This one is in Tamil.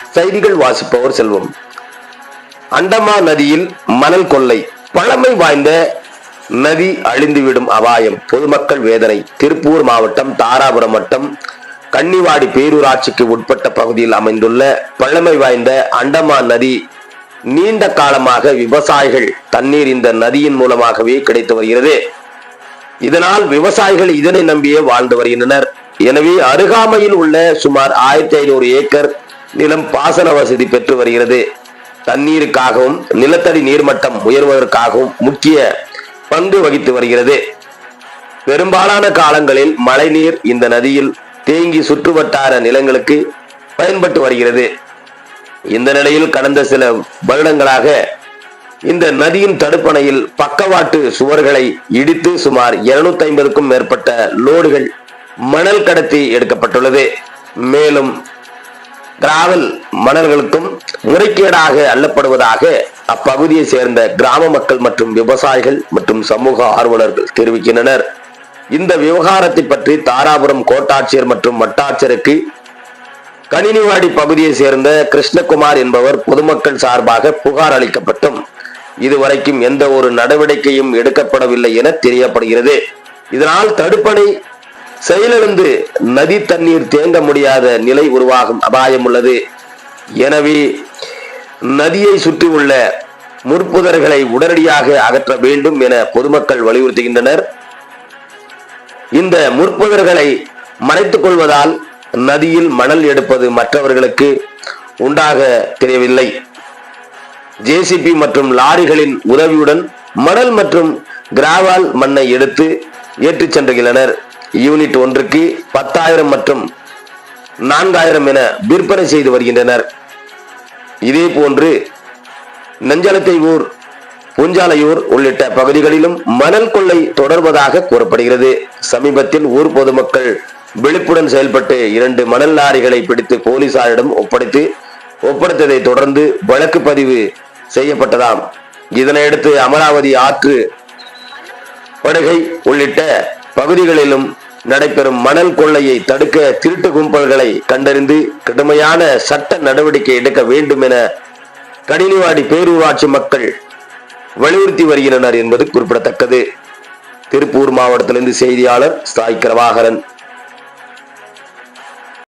செய்திகள் வாசிப்பவர் செல்வம். அண்டமா நதியில் மணல் கொள்ளை பழமை வாய்ந்த நதி அழிந்துவிடும் அபாயம் பொதுமக்கள் வேதனை. திருப்பூர் மாவட்டம் தாராபுரம் வட்டம் கன்னிவாடி பேரூராட்சிக்கு உட்பட்ட பகுதியில் அமைந்துள்ள பழமை வாய்ந்த அண்டமான் நதி நீண்ட காலமாக விவசாயிகள் தண்ணீர் இந்த நதியின் மூலமாகவே கிடைத்து வருகிறது. இதனால் விவசாயிகள் இதனை நம்பியே வாழ்ந்து வருகின்றனர். எனவே அருகாமையில் உள்ள சுமார் ஆயிரத்தி ஐநூறு ஏக்கர் நிலம் பாசன வசதி பெற்று வருகிறது. தண்ணீருக்காகவும் நிலத்தடி நீர்மட்டம் உயர்வதற்காகவும் முக்கிய பங்கு வகித்து வருகிறது. பெரும்பாலான காலங்களில் மழைநீர் இந்த நதியில் தேங்கி சுற்றுவட்டார நிலங்களுக்கு பயன்பட்டு வருகிறது. இந்த நிலையில் கடந்த சில வருடங்களாக இந்த நதியின் தடுப்பணையில் பக்கவாட்டு சுவர்களை இடித்து சுமார் 250 ஐம்பதுக்கும் மேற்பட்ட லோடுகள் மணல் கடத்தி எடுக்கப்பட்டுள்ளது. மேலும் கிராவல் மணல்களுக்கும் முறைகேடாக அள்ளப்படுவதாக அப்பகுதியை சேர்ந்த கிராம மக்கள் மற்றும் விவசாயிகள் மற்றும் சமூக ஆர்வலர்கள் தெரிவிக்கின்றனர். இந்த விவகாரத்தை பற்றி தாராபுரம் கோட்டாட்சியர் மற்றும் வட்டாட்சியருக்கு கணினிவாடி பகுதியை சேர்ந்த கிருஷ்ணகுமார் என்பவர் பொதுமக்கள் சார்பாக புகார் அளிக்கப்பட்டும். இதுவரைக்கும் எந்த ஒரு நடவடிக்கையும் எடுக்கப்படவில்லை என தெரியப்படுகிறது. இதனால் தடுப்பணை செயலிழந்து நதி தண்ணீர் தேங்க முடியாத நிலை உருவாகும் அபாயம் உள்ளது. எனவே நதியை சுற்றியுள்ள முற்புதர்களை உடனடியாக அகற்ற வேண்டும் என பொதுமக்கள் வலியுறுத்துகின்றனர். இந்த முற்புதர்களை மறைத்துக் கொள்வதால் நதியில் மணல் எடுப்பது மற்றவர்களுக்கு உண்டாக தெரியவில்லை. ஜேசிபி மற்றும் லாரிகளின் உதவியுடன் மணல் மற்றும் கிராவால் மண்ணை எடுத்து ஏற்றிச் சென்றுகின்றனர். யூனிட் ஒன்றுக்கு பத்தாயிரம் மற்றும் நான்காயிரம் என விற்பனை செய்து வருகின்றனர். இதே போன்று நஞ்சலத்தை ஊர் புஞ்சாலையூர் உள்ளிட்ட பகுதிகளிலும் மணல் கொள்ளை தொடர்வதாக கூறப்படுகிறது. சமீபத்தில் ஊர் பொதுமக்கள் விழிப்புடன் செயல்பட்டு இரண்டு மணல் லாரிகளை பிடித்து போலீசாரிடம் ஒப்படைத்து ஒப்படைத்ததை தொடர்ந்து வழக்கு பதிவு செய்யப்பட்டதாம். இதனையடுத்து அமராவதி ஆற்று படுகை உள்ளிட்ட பகுதிகளிலும் நடைபெறும் மணல் கொள்ளையை தடுக்க திருட்டு கும்பல்களை கண்டறிந்து கடுமையான சட்ட நடவடிக்கை எடுக்க வேண்டும் என கடினிவாடி பேரூராட்சி மக்கள் வலியுறுத்தி வருகின்றனர் என்பது குறிப்பிடத்தக்கது. திருப்பூர் மாவட்டத்திலிருந்து செய்தியாளர் சாய் கிரவாகரன்.